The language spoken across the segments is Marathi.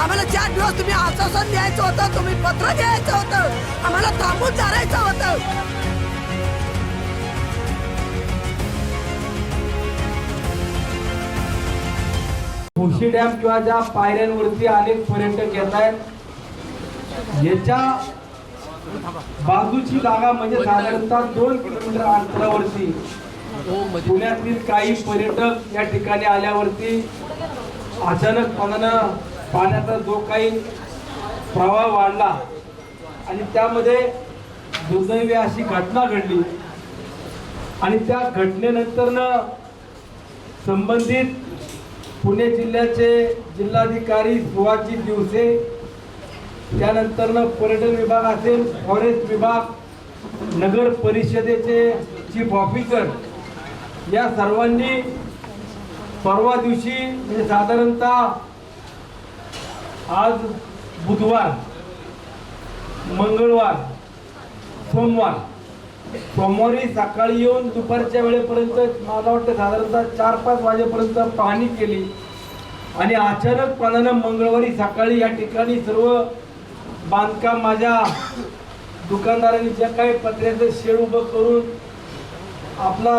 निवेदन द्यायचं होतं तुम्ही पत्र द्यायचं होतं. आम्हाला थांबून धरायचं होतं. मुशी डॅम किंवा ज्या पायऱ्यांवरती अनेक पर्यटक येत आहेत याच्या बाजूची जागा म्हणजे साधारणतः दोन किलोमीटर अंतरावरती. पुण्यातील काही पर्यटक या ठिकाणी आल्यावरती अचानकपणानं पाण्याचा जो काही प्रवाह वाढला आणि त्यामध्ये दुर्दैवी अशी घटना घडली. आणि त्या घटनेनंतरनं संबंधित पुणे जिल्ह्याचे जिल्हाधिकारी सुहाजी दिवसे त्यानंतरनं पर्यटन विभाग असेल फॉरेस्ट विभाग नगर परिषदेचे चीफ ऑफिसर या सर्वांनी परवा दिवशी म्हणजे साधारणतः आज बुधवार मंगळवार सोमवार. सोमवारी सकाळी येऊन दुपारच्या वेळेपर्यंत मला वाटतं साधारणतः चार पाच वाजेपर्यंत पाहणी केली. आणि अचानकपणानं मंगळवारी सकाळी या ठिकाणी सर्व बांधकाम माझ्या दुकानदारांनी ज्या काही पत्र्याचं शेड उभं करून आपला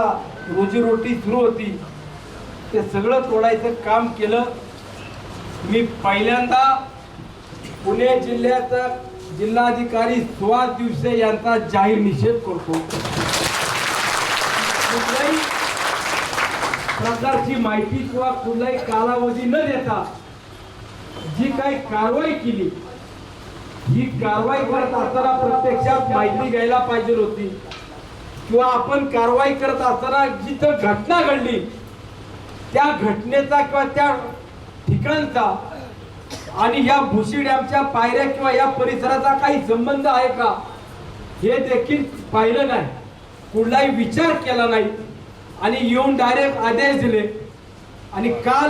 रोजीरोटी सुरू होती ते सगळं तोडायचं काम केलं. मी पहिल्यांदा पुणे जिल्ह्याचा जिल्हाधिकारी सुहास दिवसे यांचा जाहीर निषेध करतो. कुठल्याही प्रकारची माहिती किंवा कुठलाही कालावधी न देता जी काही कारवाई केली ही कारवाई करत असताना प्रत्यक्षात माहिती घ्यायला पाहिजे होती. किंवा आपण कारवाई करत असताना जिथं घटना घडली त्या घटनेचा किंवा त्या ठिकाणचा. आणि या भुशी डॅमच्या पायऱ्या किंवा या परिसराचा काही संबंध आहे का? हे देखील पाहिलं नाही. कुठलाही विचार केला नाही. आणि येऊन डायरेक्ट आदेश दिले. आणि काल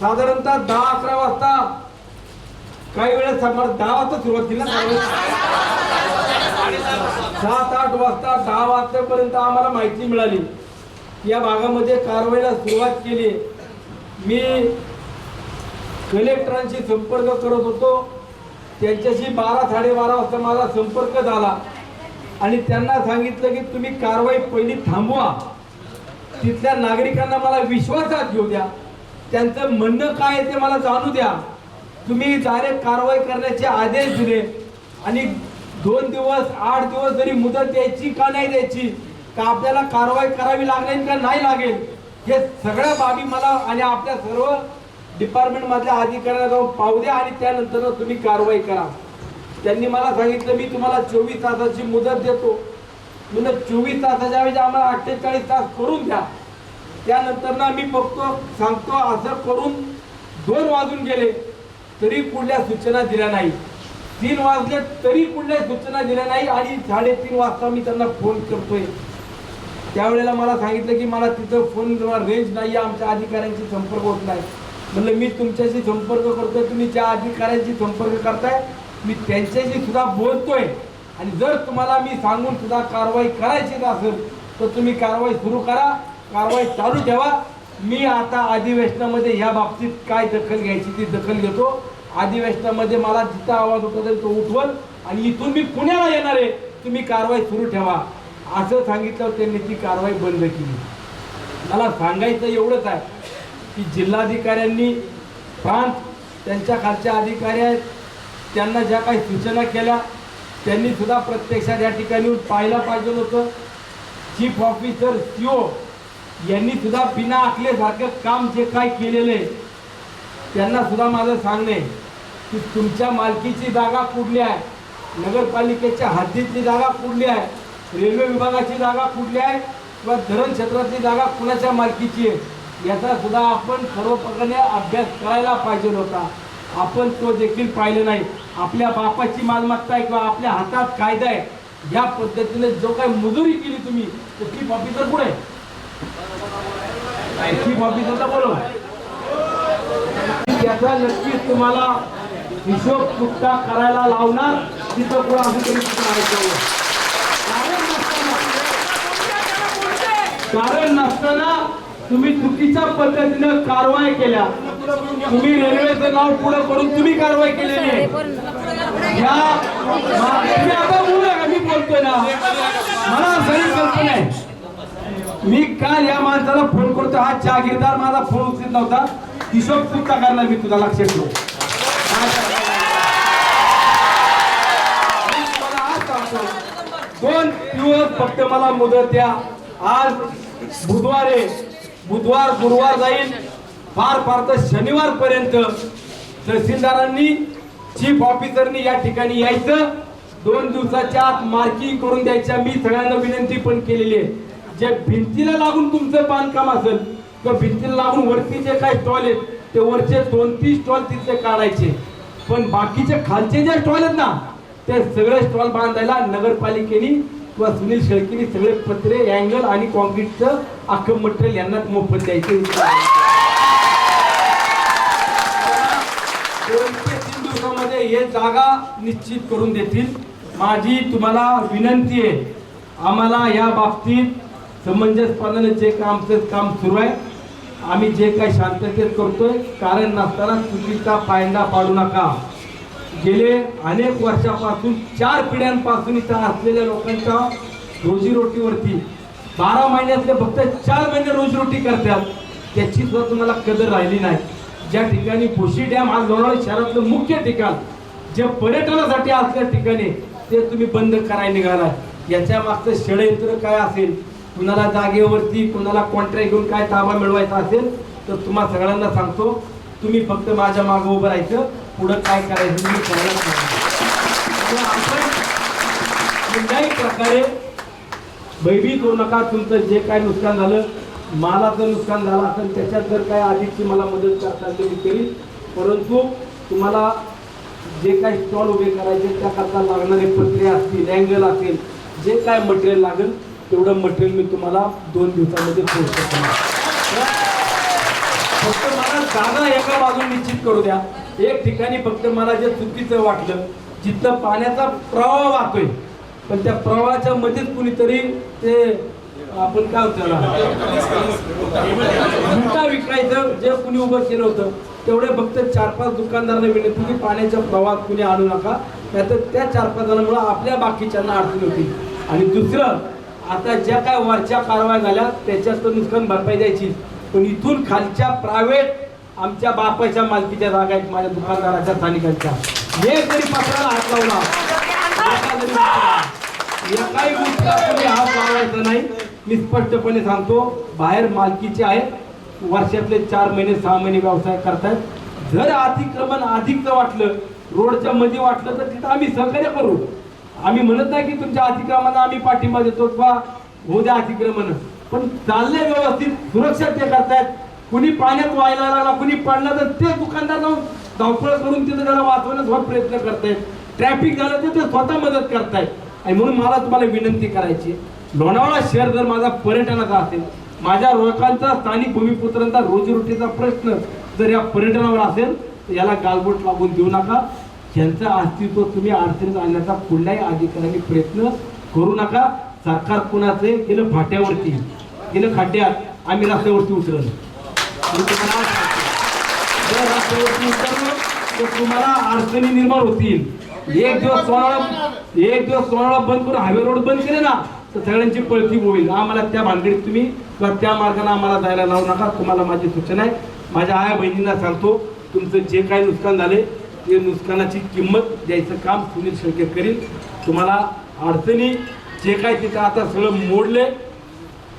साधारणतः दहा अकरा वाजता काही वेळेस समोर दहा वाजता सुरुवात केली ना. सात आठ वाजता दहा वाजतापर्यंत आम्हाला माहिती मिळाली. या भागामध्ये कारवाईला सुरुवात केली. मी कलेक्टरांशी संपर्क करत होतो. त्यांच्याशी बारा साडेबारा वाजता माझा संपर्क झाला. आणि त्यांना सांगितलं की तुम्ही कारवाई पहिली थांबवा. तिथल्या नागरिकांना मला विश्वासात घेऊ द्या. त्यांचं म्हणणं काय आहे ते मला जाणू द्या. तुम्ही डायरेक्ट कारवाई करण्याचे आदेश दिले. आणि दोन दिवस आठ दिवस जरी मुदत द्यायची का नाही द्यायची का आपल्याला कारवाई करावी लागेल का नाही लागेल हे सगळ्या बाबी मला आणि आपल्या सर्व डिपार्टमेंट मधल्या अधिकाऱ्याला जाऊन पाहू द्या आणि त्यानंतर तुम्ही कारवाई करा. त्यांनी मला सांगितलं मी तुम्हाला चोवीस तासाची मुदत देतो. म्हणजे चोवीस तासाच्या ऐवजी आम्हाला अठ्ठेचाळीस तास करून द्या. त्यानंतर ना मी बघतो सांगतो असं करून दोन वाजून गेले तरी कुठल्या सूचना दिल्या नाही. तीन वाजले तरी कुठल्या सूचना दिल्या नाही आणि साडेतीन वाजता मी त्यांना फोन करतोय. त्यावेळेला मला सांगितलं की मला तिथं फोन रेंज नाही आमच्या अधिकाऱ्यांशी संपर्क होत नाही. म्हणलं मी तुमच्याशी संपर्क करतोय तुम्ही ज्या अधिकाऱ्यांशी संपर्क करताय मी त्यांच्याशी सुद्धा बोलतोय. आणि जर तुम्हाला मी सांगून सुद्धा कारवाई करायचीच असेल तर तुम्ही कारवाई सुरू करा कारवाई चालू ठेवा. मी आता अधिवेशनामध्ये ह्या बाबतीत काय दखल घ्यायची ती दखल घेतो. अधिवेशनामध्ये मला जिथं आवाज होता तरी तो उठवल आणि इथून मी पुण्याला येणार आहे. तुम्ही कारवाई सुरू ठेवा. असं सांगितलं त्यांनी ती कारवाई बंद केली. मला सांगायचं एवढंच आहे. की जिल्हाधिकाऱ्यांनी प्रांत त्यांच्या खालच्या अधिकारी आहेत त्यांना ज्या काही सूचना केल्या त्यांनी सुद्धा प्रत्यक्षात या ठिकाणी येऊन पाहायला पाहिजे होतं. चीफ ऑफिसर सीओ यांनी सुद्धा बिना आखल्यासारखं काम जे काय केलेलं आहे त्यांना सुद्धा माझं सांगणे की तुमच्या मालकीची जागा कुठली आहे? नगरपालिकेच्या हद्दीतली जागा कुठली आहे? रेल्वे विभागाची जागा कुठली आहे? किंवा धरण क्षेत्रातली जागा कुणाच्या मालकीची आहे? याचा सुद्धा आपण सर्व प्रकारे अभ्यास करायला पाहिजे होता. आपण तो देखील पाहिलं नाही. आपल्या बापाची मालमत्ता आहे किंवा आपल्या हातात कायदा आहे या पद्धतीने जो काही मजुरी केली तुम्ही तो चीफ ऑफिसर कुठे चीफ ऑफिसरला बोलव याचा नक्कीच तुम्हाला हिशोब चुकता करायला लावणार तिथं कोण आम्ही तरी कारण नसताना तुम्ही चुकीच्या पद्धतीनं कारवाई केल्या. तुम्ही रेल्वेचं नाव पुढे करून तुम्ही कारवाई केलेली आहे. या तुम्ही आता बोलू नका मी बोलतोय ना. मला सगळी कल्पना आहे. मी काल या माणसाला फोन करतो हा जागीरदार माझा फोन उचलित नव्हता. हिशोब चुकता करणार मी तुझा लक्षात ठेवू. दोन दिवस फक्त मला मुदत द्या. आज बुधवारे बुधवार गुरुवार जाईल. फार फार तर शनिवार पर्यंत तहसीलदारांनी चीफ ऑफिसरनी या ठिकाणी यायचं. दोन दिवसाच्या आत मार्किंग करून द्यायच्या. मी सगळ्यांना विनंती पण केलेली आहे. जे भिंतीला लागून तुमचं बांधकाम असेल किंवा भिंतीला लागून वरती जे काही स्टॉल आहेत ते वरचे दोन तीन स्टॉल तिथले काढायचे. पण बाकीचे खालचे जे स्टॉल आहेत ना ते सगळे स्टॉल बांधायला नगरपालिकेने किंवा सुनील शेळकेनी सगळे पत्रे अँगल आणि कॉन्क्रीटचं अख्खं मटेरियल यांनाच मोफत द्यायचे. तीन दिवसामध्ये हे जागा निश्चित करून देतील. माझी तुम्हाला विनंती आहे आम्हाला या बाबतीत समंजसपणाने जे काम काम सुरू आहे. आम्ही जे काही शांततेत करतोय कारण नसताना चुकीचा फायदा पाडू नका. गेले अनेक वर्षापासून चार पिढ्यांपासून इथं असलेल्या लोकांच्या रोजीरोटीवरती बारा महिन्यातले फक्त चार महिने रोजीरोटी करतात. त्याची सुद्धा तुम्हाला कदर राहिली नाही. ज्या ठिकाणी भोशी डॅम हा लोणावळा शहरातलं मुख्य ठिकाण जे पर्यटनासाठी असल्या ठिकाणी ते तुम्ही बंद करायला निघालाय याच्या मागचं षडयंत्र काय असेल कुणाला जागेवरती कुणाला कॉन्ट्रॅक्ट घेऊन काय ताबा मिळवायचा असेल तर तुम्हा सगळ्यांना सांगतो तुम्ही फक्त माझ्या मागं उभं राहायचं. पुढं काय करायचं मी कळलं त्यामुळे आपण कुठल्याही प्रकारे भयभीत होऊ नका तुमचं जे काय नुकसान झालं मालाचं नुकसान झालं असेल त्याच्यात जर काय अधिकची मला मदत करता तर मी केली परंतु तुम्हाला जे काय स्टॉल उभे करायचे त्याकरता लागणारे पत्रे असतील अँगल असेल जे काय मटेरियल लागेल तेवढं मटेरियल मी तुम्हाला दोन दिवसामध्ये पोहोचतो फक्त मला जागा एका बाजूने निश्चित करू द्या. एक ठिकाणी फक्त मला जे चुकीचं वाटलं जिथं पाण्याचा प्रवाह वाहतोय पण त्या प्रवाहाच्या मध्येच कुणीतरी ते आपण काय होतं विकायचं जे कुणी उभं केलं होतं तेवढे फक्त चार पाच दुकानदारांना विनंती की पाण्याच्या प्रवाहात कुणी आणू नका नाहीतर त्या चार पाच जणांमुळे आपल्या बाकीच्यांना अडचण होती. आणि दुसरं आता ज्या काय वरच्या कारवाया झाल्या त्याच्यात तर नुकसान भरपाई द्यायची. पण इथून खालच्या प्रायव्हेट आमच्या बापाच्या मालकीच्या जागा आहेत माझ्या दुकानदाराच्या स्थानिकांच्या. हे जरी पत्राला हात लावला एकाही गोष्टीला कोणी हात लावायचा नाही. मी स्पष्टपणे सांगतो बाहेर मालकीचे आहेत वर्षातले चार महिने सहा महिने व्यवसाय करतायत. जर अतिक्रमण अधिकचं वाटलं रोडच्या मध्ये वाटलं तर तिथं आम्ही सहकार्य करू. आम्ही म्हणत नाही की तुमच्या अतिक्रमणाला आम्ही पाठिंबा देतो किंवा होऊ द्या अतिक्रमण पण चाललंय व्यवस्थित सुरक्षा ते करतायत. कुणी पाण्यात व्हायला लागला कुणी पडला तर ते दुकानदार जाऊन धावपळ करून तिथं त्याला वाचवण्याचा प्रयत्न करतायत. ट्रॅफिक झालं तर ते स्वतः मदत करतायत. आणि म्हणून मला तुम्हाला विनंती करायची लोणावळा शहर जर माझा पर्यटनाचा असेल माझ्या लोकांचा स्थानिक भूमिपुत्रांचा रोजीरोटीचा प्रश्न जर या पर्यटनावर असेल तर याला गालबोट लागून देऊ नका. यांचं अस्तित्व तुम्ही अडचणीत आणण्याचा कुठल्याही अधिकाऱ्यांनी प्रयत्न करू नका. सरकार कुणाचे गेलं फाट्यावरती गेलं खड्ड्यात आम्ही रस्त्यावरती उतरलं. तुम्हाला तर तुम्हाला अडचणी निर्माण होतील. एक दिवस सोनाळा एक दिवस सोनाळा बंद करून हायवे रोड बंद केले ना तर सगळ्यांची पळती होईल. आम्हाला त्या भानगडीत तुम्ही किंवा त्या मार्गाने आम्हाला जायला लावू नका. तुम्हाला माझी सूचना आहे. माझ्या आया बहिणींना सांगतो तुमचं जे काही नुकसान झाले ते नुकसानाची किंमत द्यायचं काम सुनील शेळके करील. तुम्हाला अडचणी जे काय तिथं आता सगळं मोडले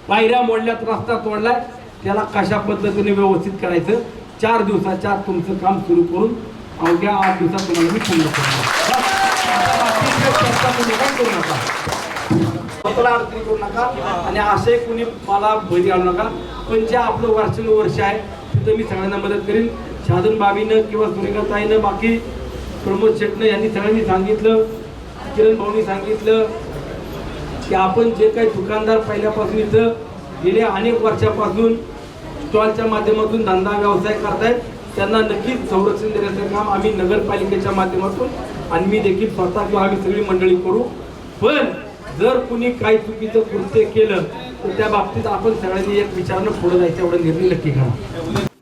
पायऱ्या मोडल्यात रस्ता तोडलाय त्याला कशा पद्धतीने व्यवस्थित करायचं? चार दिवसाच्या आत तुमचं काम सुरू करून अवघ्या आठ दिवसात तुम्हाला मी पूर्ण करू नका स्वतःला अडचणी करू नका आणि असे कुणी मला बळी आणू नका. पण जे आपलं वर्षानुवर्ष आहे तिथं मी सगळ्यांना मदत करेन. साधन बाबीनं किंवा सुरेखाताईनं बाकी प्रमोद शेटनं यांनी सगळ्यांनी सांगितलं किरण भाऊनी सांगितलं की आपण जे काही दुकानदार पहिल्यापासून इथं गेल्या अनेक वर्षापासून स्टॉलच्या माध्यमातून धंदा व्यवसाय करतायत. त्यांना नक्कीच संरक्षण देण्याचं काम आम्ही नगरपालिकेच्या माध्यमातून आणि मी देखील स्वतः किंवा आम्ही सगळी मंडळी करू. पण जर कुणी काही चुकीचं कृत्य केलं तर त्या बाबतीत आपण सगळ्यांनी एक विचारानं पुढे जायचं एवढा निर्णय नक्की घ्या